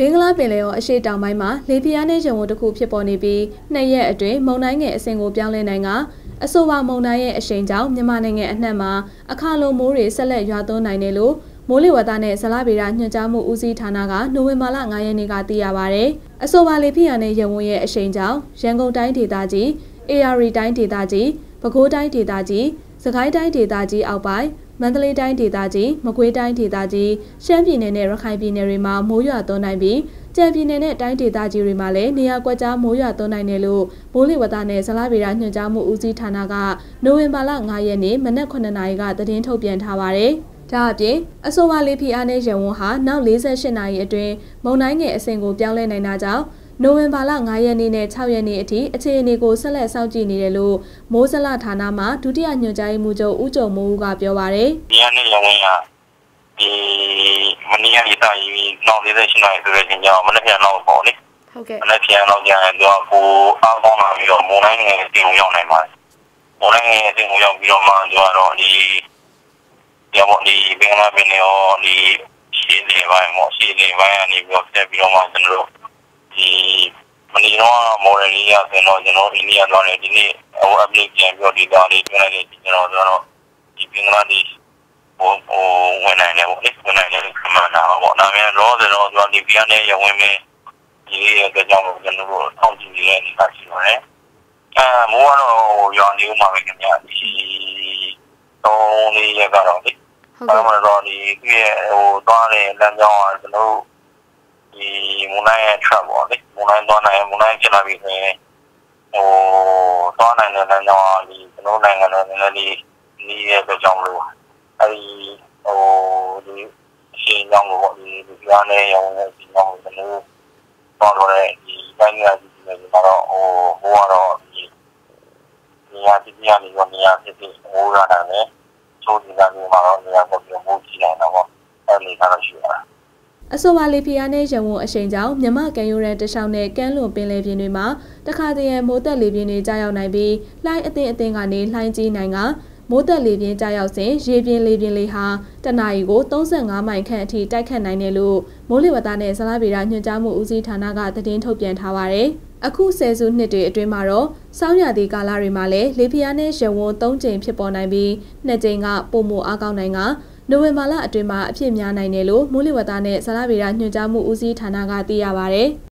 ဘင်္ဂလားပင်လယ်ော်အရှေ့တောင်ပိုင်းမှာလေပြင်းအားနဲ့ရုံဝတစ်ခုဖြစ်ပေါ်နေပြီးနှစ်ရက်အတွင်းမုန်တိုင်းငယ်အဆင့်ကိုပြောင်းလဲနိုင်ကအဆိုပါမုန်တိုင်းရဲ့အရှိန်ကြောင့်မြန်မာနိုင်ငံအနှံ့မှာအခါလုံးမိုးတွေဆက်လက်ရွာသွန်းနိုင်တယ်လို့မိုးလေဝသနဲ့ဇလဗေဒညွှန်ကြားမှုဦးစီးဌာနကနိုဝင်ဘာလ9ရက်နေ့ကသိရပါဗျ။အဆိုပါလေပြင်းအားနဲ့ရုံဝရဲ့အရှိန်ကြောင့်ရန်ကုန်တိုင်းဒေသကြီး AR တိုင်းဒေသကြီးပဲခူးတိုင်းဒေသကြီးစကိုင်းတိုင်းဒေသကြီးအောက်ပိုင်း မန္တလေးတိုင်းဒေသကြီးမကွေးတိုင်းဒေသကြီးရှမ်းပြည်နယ်နဲ့ရခိုင်ပြည်နယ်တွေမှာမိုးရွာသွန်းနိုင်ပြီးကြံပြည်နယ်နဲ့တိုင်းဒေသကြီးတွေမှာလည်းနေရာကွက်ကြားမိုးရွာသွန်းနိုင်တယ်လို့မိုးလေဝသနဲ့ဇလဗေဒညွှန်ကြားမှုဦးစီးဌာနကနိုဝင်ဘာလ9ရက်နေ့မနက်9:00နာရီကသတင်းထုတ်ပြန်ထားပါတယ်။ဒါအပြင်အဆိုပါလေးဖီအားနဲ့ရဝန်းဟာနောက်48နာရီအတွင်းမုန်တိုင်းငယ်အဆင့်ကိုပြောင်းလဲနိုင်တာကြောင့် နိုဝင်ဘာလ9ရက်နေ့နဲ့6ရက်နေ့အထိအခြေအနေကိုဆက်လက်စောင့်ကြည့်နေတယ်လို့မိုးစလဌာနမှဒုတိယညွှန်ကြားရေးမှူးချုပ်ဦးကျော်မိုးဦးကပြောပါရယ်။ဒီနေ့ရဝင်ကဒီမနေ့ကရေးတာရေးနောက်48နာရီဆိုတဲ့ချိန်ကျတော့မနေ့ပြန်တော့ပေါ့လေ။ဟုတ်ကဲ့။မနေ့ပြန်တော့ကျရင်သူကကိုအားကောင်းလာပြီးတော့မုန်တိုင်းငယ်တင်ကိုရောက်နိုင်ပါတယ်။မုန်တိုင်းငယ်တင်ကိုရောက်ပြီးတော့မှသူကတော့ဒီဒီပေါ့ဒီဘင်္ဂလားပင်ရောဒီရှင်းနေပိုင်းပေါ့ရှင်းနေပိုင်းကနေပြီးတော့ဆက်ပြီးတော့မှကျွန်တော်တို့ဒီ မနီတော့မော်ရယ်လေးရဆိုတော့ကျွန်တော်အိန္ဒိယသွားနေဒီနေ့ဟို update ပြန်ပြီးတော့ data လေးပြန်လိုက်တယ်ကျွန်တော်တို့တော့ဒီဘင်္ဂလားဒေ့ရှ်ဟိုဟိုဝင်နိုင်တယ်ပေါ့လေဝင်နိုင်တယ်ခမနာပေါ့ဒါပေမဲ့တော့ဆိုတော့သူကဒီပြန်နဲ့ရဝင်မင်းဒီလေးရဲ့အတွက်ကြောင့်ကျွန်တော်တို့အောက်ကြည့်နေတဲ့အနေအထားရှိပါတယ်အဲမိုးကတော့ရောင်နေဦးမှာပဲခင်ဗျာဒီတော့လေးရက်ကတော့လေဟုတ်ကဲ့ပါတော့ဒီသူ့ရဲ့ဟိုသွားတဲ့လမ်းကြောင်းကကျွန်တော် ဒီမူနိုင်ရဲ့ trap ပေါ့လေမူနိုင်သွားနိုင်မူနိုင်ကျလာပြီဆိုရင်ဟိုသွားနိုင်တဲ့လမ်းကြောင်းကဒီကျွန်တော်နိုင်ငံတော်နည်းနည်းလေးနီးရဲ့အတွက်ကြောင့်လို့အဲဒီဟိုဒီအရှင်းကြောင့်လို့ပေါ့ဒီဒီကြားနဲ့ရောင်းတဲ့ဒီကြောင့်ကျွန်တော်သွားတော့တဲ့ဒီတိုင်းရကြီးတွေကတော့ဟိုဟိုကတော့ဒီနေရာတိကျနေရောနေရာဖြစ်ဖြစ်ဟိုရတာနဲ့ချိုးဒီကနေ့မှာတော့နေရာကိုပြောမှုကြည့်နိုင်တော့ပေါ့အဲဒီကတော့ရှိတာ အဆိုပါလေဖီယာနဲ့ရဝုံအရှိန်ကြောင့်မြမကန်ရိုရန်တခြားနဲ့ကမ်းလွန်ပင်လယ်ပြင်တွေမှာတခါတည်းရမိုးသက်လေပြင်းတွေကြာရောက်နိုင်ပြီးလှိုင်းအသင်းအသင်းကနေလှိုင်းကြီးနိုင်ကမိုးသက်လေပြင်းကြာရောက်စဉ်ရေပြင်းလေပြင်းလေးဟာတနအီကို35မိုင်ခန့်အထိတိုက်ခတ်နိုင်တယ်လို့မိုးလေဝသနဲ့ဇလဗေဒညွှန်ကြားမှုဦးစီးဌာနကသတင်းထုတ်ပြန်ထားပါတယ်။အခုဆယ်စုနှစ်တွေအတွင်းမှာတော့စောင်းရသည့်ကာလတွေမှာလည်းလေပြင်းနဲ့ရဝုံ၃ကြိမ်ဖြစ်ပေါ်နိုင်ပြီးနှစ်ကြိမ်ကပုံမအားကောင်းနိုင်က နိုဝင်ဘာလအတွင်းမှာအဖြစ်များနိုင်တယ်လို့မိုးလေဝသနဲ့ဇလဗေဒညွှန်ကြားမှုဦးစီးဌာနကသိရပါဗျ။